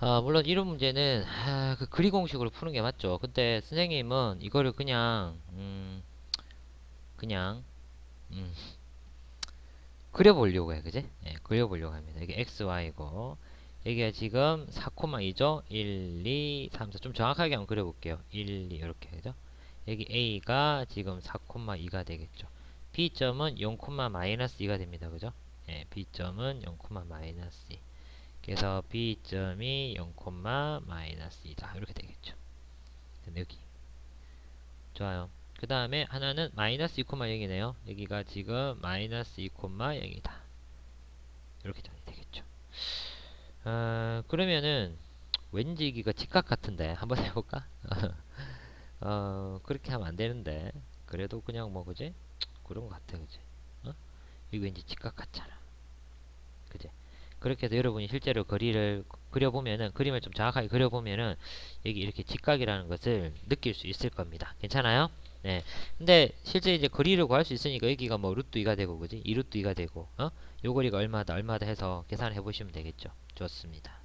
아, 물론 이런 문제는 아, 그 그리 공식으로 푸는 게 맞죠. 근데 선생님은 이거를 그냥 음, 그냥 음, 그려보려고 해, 그지? 예, 그려보려고 합니다. 이게 x, y고 여기가 지금 4,2죠? 1, 2, 3, 4. 좀 정확하게 한번 그려볼게요. 1, 2 이렇게 그죠? 여기 a가 지금 4,2가 되겠죠. b점은 0, 마이너스 2가 됩니다. 그죠? 예, b점은 0, 마이너스 2. 그래서 b점이 0, 마이너스 2다. 이렇게 되겠죠. 여기. 좋아요. 그 다음에 하나는 마이너스 2,0이네요. 여기가 지금 마이너스 2,0이다. 이렇게 되겠죠. 어, 그러면은 왠지 여기가 직각 같은데 한번 해볼까? 어, 그렇게 하면 안 되는데 그래도 그냥 뭐 그지? 그런 것 같아 그지? 어? 이거 왠지 직각 같잖아. 그렇게 해서 여러분이 실제로 거리를 그려보면은 그림을 좀 정확하게 그려보면은 여기 이렇게 직각이라는 것을 느낄 수 있을 겁니다. 괜찮아요? 네. 근데 실제 이제 거리를 구할 수 있으니까 여기가 뭐 루트 2가 되고 그지? 2루트 2가 되고 어? 요 거리가 얼마다 얼마다 해서 계산해 보시면 되겠죠. 좋습니다.